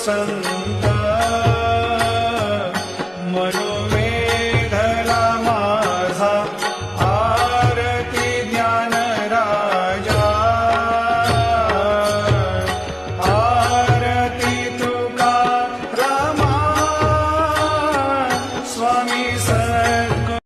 संत मनोवेधला माझा आरती ज्ञान राजा. आरती स्वामी सद्गुरु